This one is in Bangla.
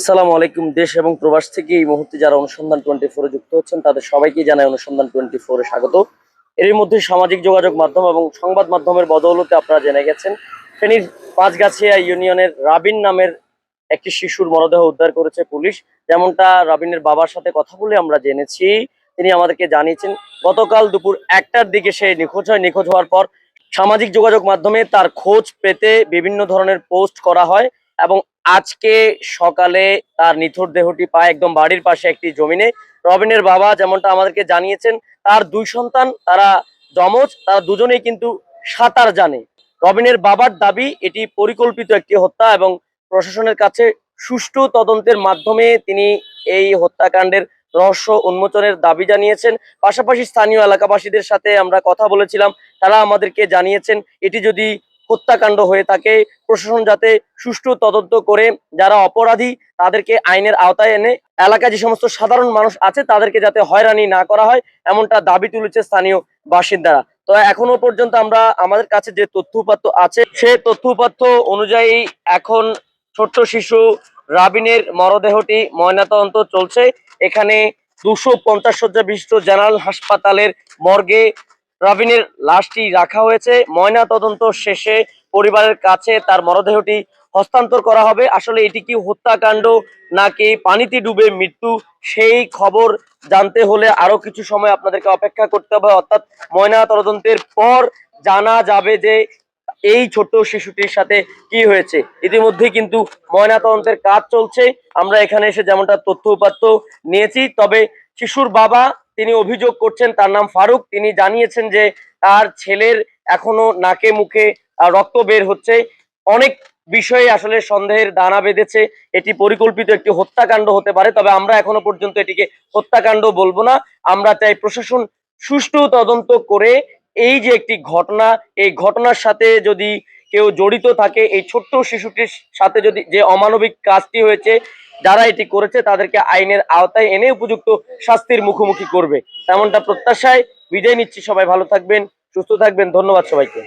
আসসালামু আলাইকুম, দেশ এবং প্রবাস থেকে এই মুহূর্তে যারা অনুসন্ধান টোয়েন্টি ফোরে যুক্ত হচ্ছেন, তাদের সবাইকে জানায় অনুসন্ধান টোয়েন্টি ফোরে স্বাগত। এর মধ্যে সামাজিক যোগাযোগ মাধ্যম এবং সংবাদ মাধ্যমের বদৌলতে আপনারা জেনে গেছেন, ফেনীর পাঁচগাছিয়া ইউনিয়নের রাবিন নামের একটি শিশুর মরদেহ উদ্ধার করেছে পুলিশ। যেমনটা রাবিনের বাবার সাথে কথা বলে আমরা জেনেছি, তিনি আমাদেরকে জানিয়েছেন, গতকাল দুপুর একটার দিকে সে নিখোঁজ হয়। নিখোঁজ হওয়ার পর সামাজিক যোগাযোগ মাধ্যমে তার খোঁজ পেতে বিভিন্ন ধরনের পোস্ট করা হয় এবং আজকে সকালে তার নিথর দেহটি পায় একদম বাড়ির পাশে একটি জমিনে। রবিনের বাবা যেমনটা আমাদেরকে জানিয়েছেন, তার দুই সন্তান, তারা যমজ, তারা দুজনেই কিন্তু সাঁতার জানে। রবিনের বাবার দাবি, এটি পরিকল্পিত একটি হত্যা এবং প্রশাসনের কাছে সুষ্ঠু তদন্তের মাধ্যমে তিনি এই হত্যাকাণ্ডের রহস্য উন্মোচনের দাবি জানিয়েছেন। পাশাপাশি স্থানীয় এলাকাবাসীদের সাথে আমরা কথা বলেছিলাম, তারা আমাদেরকে জানিয়েছেন, এটি যদি হত্যাকাণ্ড হয়ে থাকে। প্রশাসন যাতে সুষ্ঠু তদন্ত করে, যারা অপরাধী, তাদেরকে আইনের আওতায় এনে এলাকায় যে সমস্ত সাধারণ মানুষ আছে, তাদেরকে যাতে হয়রানি না করা হয়, এমনটা দাবি তুলেছে স্থানীয় বাসিন্দারা। তো এখনও পর্যন্ত আমরা আমাদের কাছে যে তথ্যপাত্র আছে, সে তথ্যপাত্র অনুযায়ী এখন ছোট্ট শিশু রাবিনের মরদেহটি ময়নাতদন্ত চলছে। এখানে দুশো পঞ্চাশ শয্যা বিশিষ্ট জেনারেল হাসপাতালের মর্গে রাবিনের লাশটি রাখা হয়েছে। ময়না তদন্ত শেষে পরিবারের কাছে তার মরদেহটি হস্তান্তর করা হবে। আসলে এটি কি হত্যাকাণ্ড নাকি পানিতে ডুবে মৃত্যু, সেই খবর জানতে হলে আরও কিছু সময় আপনাদেরকে অপেক্ষা করতে হবে। অর্থাৎ ময়না তদন্তের পর জানা যাবে যে এই ছোট্ট শিশুটির সাথে কি হয়েছে। ইতিমধ্যে কিন্তু ময়না তদন্তের কাজ চলছে। আমরা এখানে এসে যেমনটা তথ্য উপাত্ত নিয়েছি, তবে শিশুর বাবা তিনি অভিযোগ করছেন, তার নাম ফারুক। তিনি জানিয়েছেন যে তার ছেলের এখনও নাকে মুখে রক্ত বের হচ্ছে। অনেক বিষয়ে আসলে সন্দেহের দানা বেঁধেছে। এটি পরিকল্পিত একটি হত্যাকাণ্ড হতে পারে, তবে আমরা এখনও পর্যন্ত এটিকে হত্যাকাণ্ড বলব না। আমরা চাই প্রশাসন সুষ্ঠু তদন্ত করে এই যে একটি ঘটনা, এই ঘটনার সাথে যদি কেউ জড়িত থাকে, এই ছোট্ট শিশুটির সাথে যদি যে অমানবিক কাজটি হয়েছে যারা এটি করেছে, তাদেরকে আইনের আওতায় এনে উপযুক্ত শাস্তির মুখোমুখি করবে। তেমনটা প্রত্যাশায় বিদায় নিচ্ছি। সবাই ভালো থাকবেন, সুস্থ থাকবেন। ধন্যবাদ সবাইকে।